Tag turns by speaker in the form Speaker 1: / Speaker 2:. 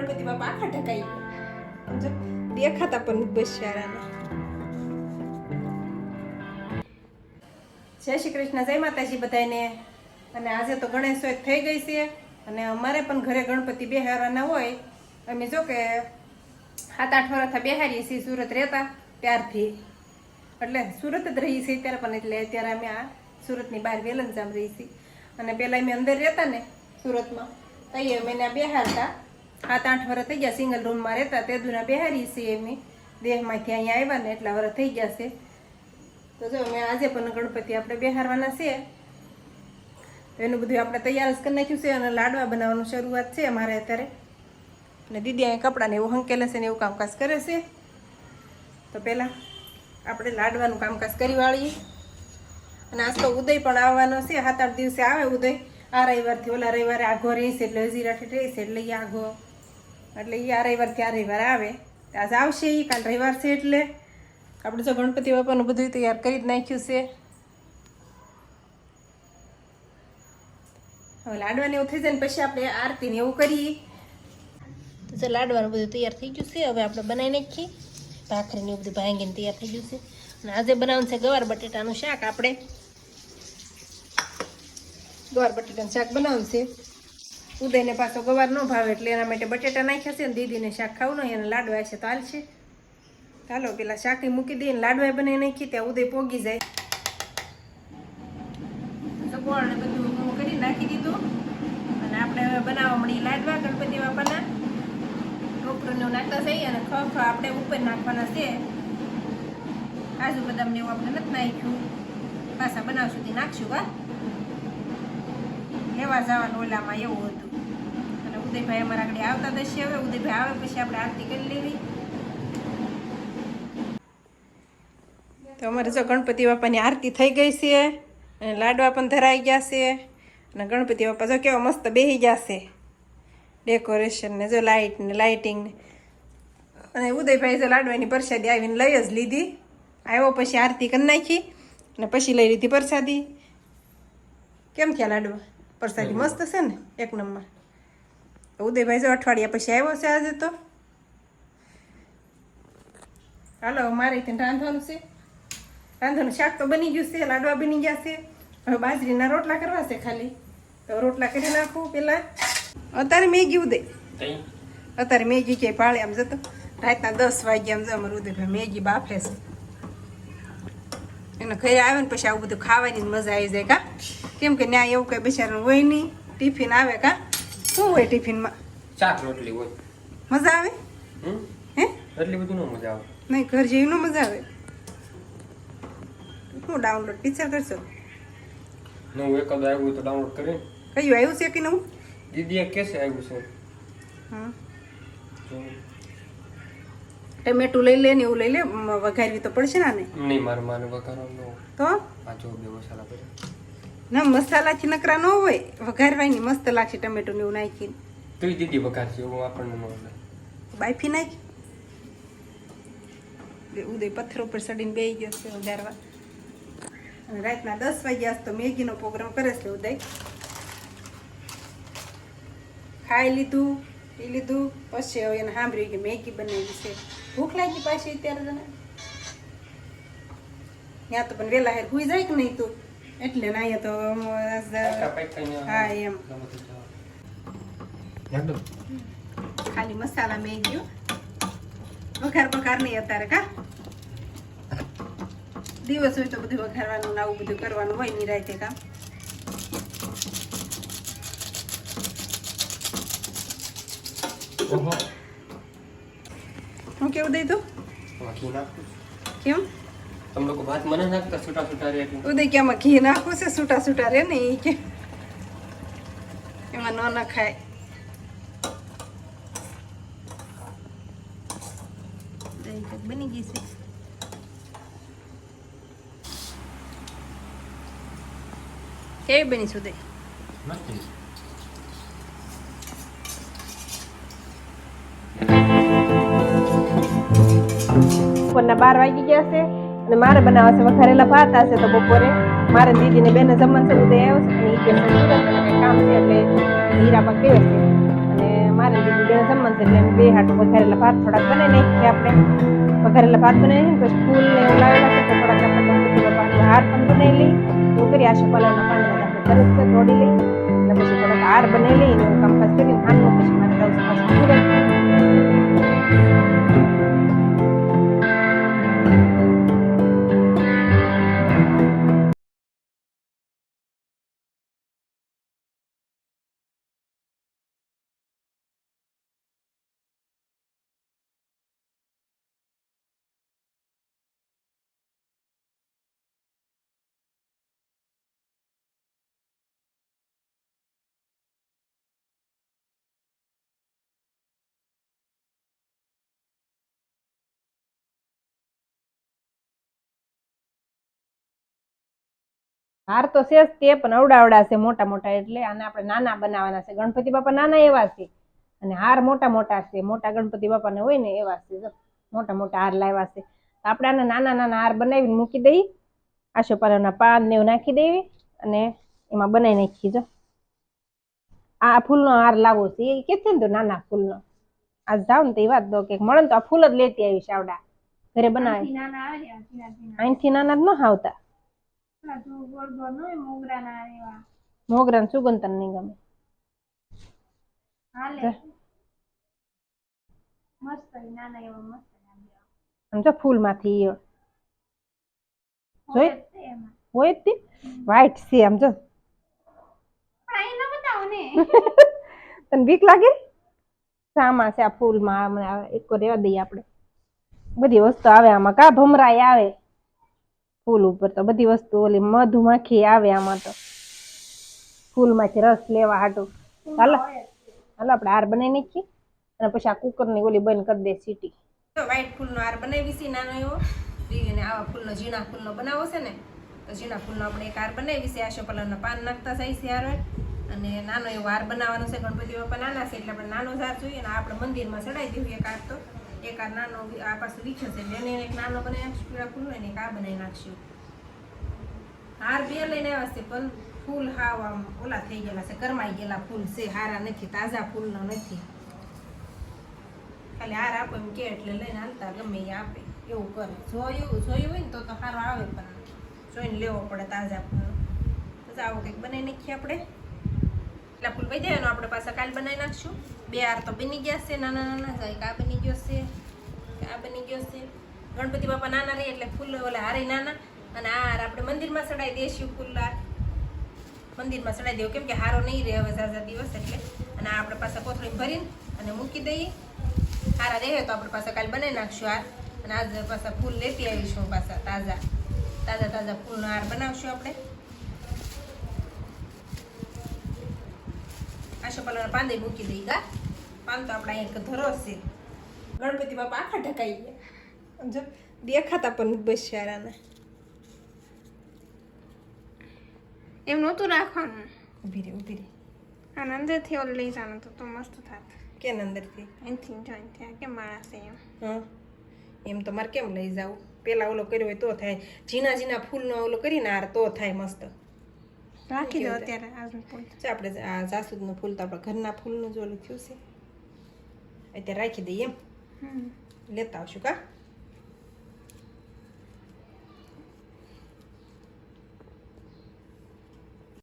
Speaker 1: ગણપતિ બાપા આખા ઢકાઈ દેખાતા પણ બસ જય શ્રી કૃષ્ણ, જય માતાજી બધાને અને આજે તો ગણેશ ચોથ થઈ ગઈ છે. અને અમારે પણ ઘરે ગણપતિ બેહારવાના હોય. અમે જો કે સાત આઠ વર્ષથી બેહારીએ છીએ, સુરત રહેતા ત્યારથી. એટલે સુરત જ રહીએ છીએ ત્યારે પણ, એટલે અત્યારે અમે આ સુરતની બહાર વેલંજામ રહી છીએ. અને પહેલાં અમે અંદર રહેતા ને સુરતમાં તૈયાર ત્યાં બેહારતા. સાત આઠ વર્ષ થઈ ગયા સિંગલ રૂમમાં રહેતા, તે દુના બિહારી છે એમની. દેહમાંથી અહીંયા આવ્યા ને એટલા વર્ષ થઈ ગયા છે. તો જો, મેં આજે પણ ગણપતિ આપણે બેહારવાના છે. એનું બધું આપણે તૈયાર જ કરી નાખ્યું છે અને લાડવા બનાવવાનું શરૂઆત છે અમારે અત્યારે. અને દીદી અહીંયા કપડાને એવું હંકેલે છે ને એવું કામકાજ કરે છે. તો પહેલાં આપણે લાડવાનું કામકાજ કરી વાળીએ. અને આજ તો ઉદય પણ આવવાનો છે. સાત આઠ દિવસે આવે ઉદય. આ રવિવારથી ઓલા રવિવારે આઘો રહેશે એટલે હજીરાઠી રહેશે એટલે આઘો એટલે એ આ રવિવાર ત્યાં રવિવારે આવે. આજ આવશે એ કાલ રવિવાર છે એટલે. આપણે જો ગણપતિ બાપાનું બધું તૈયાર કરી જ નાખ્યું છે. હવે લાડવાની એવું થઈ જાય ને પછી આપણે આરતીને એવું કરીએ. તો લાડવાનું બધું તૈયાર થઈ ગયું છે. હવે આપણે બનાવી નાખીએ. ભાખરીને એવું બધું ભાંગીને તૈયાર થઈ ગયું છે. અને આજે બનાવવાનું છે ગવાર બટેટાનું શાક આપણે. ગવાર બટેટાનું શાક બનાવવાનું છે. ઉદયને પાછો ગવાર ન ભાવે એટલે એના માટે બટેટા નાખ્યા છે ને દીદીને શાક ખાવું નહીં અને લાડવા છે તો હાલશે. ચાલો, પેલા શાકી મૂકી દઈએ લાડવા બનાવી નાખી, ત્યાં ઉદય પોગી જાય. તો ગોળ બધું કરી નાખી દીધું. અને આપણે હવે બનાવવા મળી લાડવા, ગણપતિ બાપાના. ટોપરું નાખતા જઈએ અને ખફ આપણે ઉપર નાખવાના છે. કાજુ બદામ ને એવું આપણે નથી નાખ્યું. પાછા બનાવ સુધી નાખશું વા લેવા જવાનું ઓલામાં એવું હતું. અને ઉદયભાઈ અમારા આગળ આવતા દશે હવે. ઉદયભાઈ આવે પછી આપણે આરતી કરી લેવી. તો અમારે જો ગણપતિ બાપાની આરતી થઈ ગઈ છે અને લાડવા પણ ધરાઈ ગયા છે. અને ગણપતિ બાપા જો કેવા મસ્ત બેસી ગયા છે. ડેકોરેશન ને જો લાઇટ ને લાઇટિંગ ને. અને ઉદયભાઈ જો લાડવાની પરસાદી આવીને લઈ જ લીધી. આવ્યો પછી આરતી કરી નાખી અને પછી લઈ લીધી પરસાદી. કેમ થયા લાડવા? પ્રસાદી મસ્ત છે ને એક નંબર. ઉદયભાઈ જો અઠવાડિયા પછી આવ્યો છે આજે તો. હાલો મારે ત્યાં રાંધવાનું છે. રાંધવાનું શાક તો બની ગયું છે લાડવા બની ગયા છે. હવે બાજરીના રોટલા કરવા છે ખાલી. તો રોટલા કરી નાખું પેલા. અત્યારે મેગી ઉદય. અત્યારે મેગી ક્યાંય પાળે આમ જતો. રાતના દસ વાગ્યા આમ જો અમારું ઉદયભાઈ મેગી બાફે છે. એને ઘરે આવે ને પછી આવું બધું ખાવાની મજા આવી જાય કા? કેમ કે ત્યાં એવું કઈ બિચારાનું હોય નહીં. ટિફિન આવે કા? શું હોય ટિફિનમાં?
Speaker 2: ચાર રોટલી હોય.
Speaker 1: મજા આવે? હે?
Speaker 2: એટલી બધું ન મજા આવે.
Speaker 1: નહીં ઘર જેવી ન મજા આવે? શું ડાઉનલોડ પિક્ચર કરશો?
Speaker 2: નવું એકાદ આવ્યું તો ડાઉનલોડ કરી.
Speaker 1: કયું આવ્યું છે કે નવું?
Speaker 2: દીદીએ કેસે આવ્યું છે.
Speaker 1: હા. ટમેટું લઈ લે ને એવું લઈ લે વઘારવી તો પડશે ને
Speaker 2: નહીં મારે માને વઘારવાનું
Speaker 1: તો?
Speaker 2: આ જો બે મસાલા પડે
Speaker 1: ના મસાલાથી નકરા ન હોય. વઘારવાની મસ્ત લાગશે ટમેટો ને એવું નાખીને.
Speaker 2: તોય દીદી વઘારશે એવું આપણને ન હોય.
Speaker 1: બાફી નાખી. ઉદય પથ્થર ઉપર ચડીને બેસી ગયો છે વઘારવા. અને રાતના દસ વાગ્યા તો મેગીનો પ્રોગ્રામ કરે છે ઉદય. ખાઈ લીધું પી લીધું પછી હવે એને સાંભળ્યું કે મેગી બનાવી છે. ભૂખ લાગી પાછી અત્યારે તને? ત્યાં તો પણ વેલા હેર હુઈ જાય કે નહીં તું? એટલે ના તો હા એમ. ખાલી મસાલા મેગી વઘાર બઘાર નહીં અત્યારે કા? દિવસ હોય તો બધું વઘારવાનું ને આવું બધું કરવાનું હોય નિરાયતે કામ હું કેવું દઈ તું કેમ?
Speaker 2: તમે લોકો ભાત મને નાખતા છૂટા છૂટા રે એટલે
Speaker 1: ઉદય કે આમાં ઘી નાખવું છે છૂટા છૂટા રે ને એ કે. એમાં ન નખાય. બની ગઈ છે. કેવી બની છે ઉદય? બપોરના બાર વાગી ગયા છે. અને મારે બનાવવા છે, વઘારેલા ભાત હશે તો બપોરે મારે દીદીને બેને જમવાનું છે, બધે આવ્યો છે. અને એ કામ છે એટલે હીરામાં ગયો છે. અને મારે ને દીદી બેને જમવાનું છે એટલે બે હાટ વઘારેલા ભાત થોડાક બને નહીં કે આપણે. વઘારેલા ભાત બનાવી પછી ફૂલ ને એવું લાવેલા છે તો થોડાક આપણે ગણપતિ બાપાનો હાર પણ બનાવી લઈ એવું કરી આશા પાલવના આપણે તરત છે તોડી લઈ અને પછી થોડોક હાર બનાવી લઈ ને એવું કામકાજ કરીને હાલનું પછી મારે જાઉં છું પાછું હાર તો છે તે પણ અવડાવડા છે મોટા મોટા એટલે આને આપણે નાના બનાવવાના છે. ગણપતિ બાપા નાના એવા છે. અને હાર મોટા મોટા છે. મોટા ગણપતિ બાપાને હોય ને એવા છે. મોટા મોટા હાર લાવ્યા છે. તો આપણે આને નાના નાના હાર બનાવીને મૂકી દઈએ. આશોપાલવના પાન ને એવું નાખી દેવી અને એમાં બનાવી નાખી જો. આ ફૂલનો હાર લાવો છે. એ કે છે ને તો નાના ફૂલનો. આ જાવ ને તો એ વાત દો કે મળે ને તો આ ફૂલ જ લેતી આવીશ આવડા. ઘરે બનાવે.
Speaker 3: આવે
Speaker 1: અહીંથી નાના જ ન આવતા.
Speaker 3: મોગરા ના એવા.
Speaker 1: મોગરા ને સુગંધન નહીં ગમે?
Speaker 3: હોય,
Speaker 1: આમ જોઈ?
Speaker 3: તે
Speaker 1: વ્હાઈટ છે આમ જો. તને બીક લાગે શામાં છે આ ફૂલમાં એક રેવા દઈએ આપણે. બધી વસ્તુ આવે આમાં. કા ભમરાય આવે? ફૂલ ઉપર તો બધી વસ્તુ ઓલી મધુમાખી આવે આમાં તો. ફૂલમાંથી રસ લેવા હાટું. હાલો. હાલો, આપણે હાર બનાવી નાખીએ. અને પછી આ કુકરની ઓલી બંધ કરી દે સીટી. વ્હાઈટ ફૂલનો હાર બનાવી છે, નાનો એવો. અને આવા ફૂલનો, ઝીણા ફૂલનો બનાવો છે ને, તો ઝીણા ફૂલનો આપણે એક હાર બનાવી છે, આશો કલરના પાન નાખતા થાય છે હાર અને નાનો એવો હાર બનાવવાનો છે, ગણપતિ બાપા નાના છે, એટલે આપણે નાનો જ હાર જોઈએ અને આપણે મંદિરમાં ચડાવી દેવું એક હાર તો. એક આ નાનો આ પાસે વીખે છે. એને એક નાનો બનાવી નાખશું પીળા ફૂલનો અને એક આ બનાવી નાખશું હાર બે લઈને આવ્યા છે, પણ ફૂલ હાવ આમ ઓલા થઈ ગયેલા છે કરમાઈ ગયેલા ફૂલ છે. હારા નથી, તાજા ફૂલનો નથી. ખાલી હાર આપો એમ કે એટલે લઈને હાલતા, ગમે એ આપે, એવું કરે. જોયું જોયું હોય ને તો તો સારો આવે પણ જોઈને લેવો પડે તાજા ફૂલ. તો આવું કંઈક બનાવી નાખીએ આપણે. એટલા ફૂલ વહી જાય આપણે પાછા કાલ બનાવી નાખશું. બે હાર તો બની ગયા છે નાના નાના જાય આ બની ગયો છે આ બની ગયો છે ગણપતિ બાપા નાના રહે એટલે ફૂલ ઓલા હારે નાના અને આ હાર આપણે મંદિરમાં ચડાવી દઈશું ફૂલ હાર મંદિરમાં સડાઈ દેવું કેમ કે હારો નહીં રહે હવે ઝાઝા દિવસ એટલે અને આ આપણે પાસે કોથળી ભરીને અને મૂકી દઈએ હારા રહે તો આપણે પાસે કાલે બનાવી નાખશું હાર અને આજ પાછા ફૂલ લેતી આવીશું પાછા તાજા તાજા તાજા ફૂલનો હાર બનાવશું આપણે આશો પલાના પાંદે મૂકી દઈ ગા પાન તો આપણે અહીંયા ધરો છે. ગણપતિ બાપા આખા ઢકાઈ ગયા. જો દેખાતા પણ બસ
Speaker 3: એમ નહોતું રાખવાનું.
Speaker 1: ઊભી રે ઊભી રે
Speaker 3: અને અંદરથી ઓલું લઈ જવાનું તો તો મસ્ત થાત.
Speaker 1: કે અંદરથી?
Speaker 3: અહીંથી જોઈન થયા કેમ માણસ એમ?
Speaker 1: હા. એમ તો મારે કેમ લઈ જાવું? પેલા ઓલો કર્યો હોય તો થાય. ઝીણા ઝીણા ફૂલનો ઓલો કરીને આર તો થાય મસ્ત.
Speaker 3: રાખી દો અત્યારે
Speaker 1: આપણે આ જાસૂદનું ફૂલ તો આપણા ઘરના ફૂલનું જ ઓલું થયું છે. અત્યારે રાખી દઈએ એમ
Speaker 3: હમ
Speaker 1: લેતા આવશું કા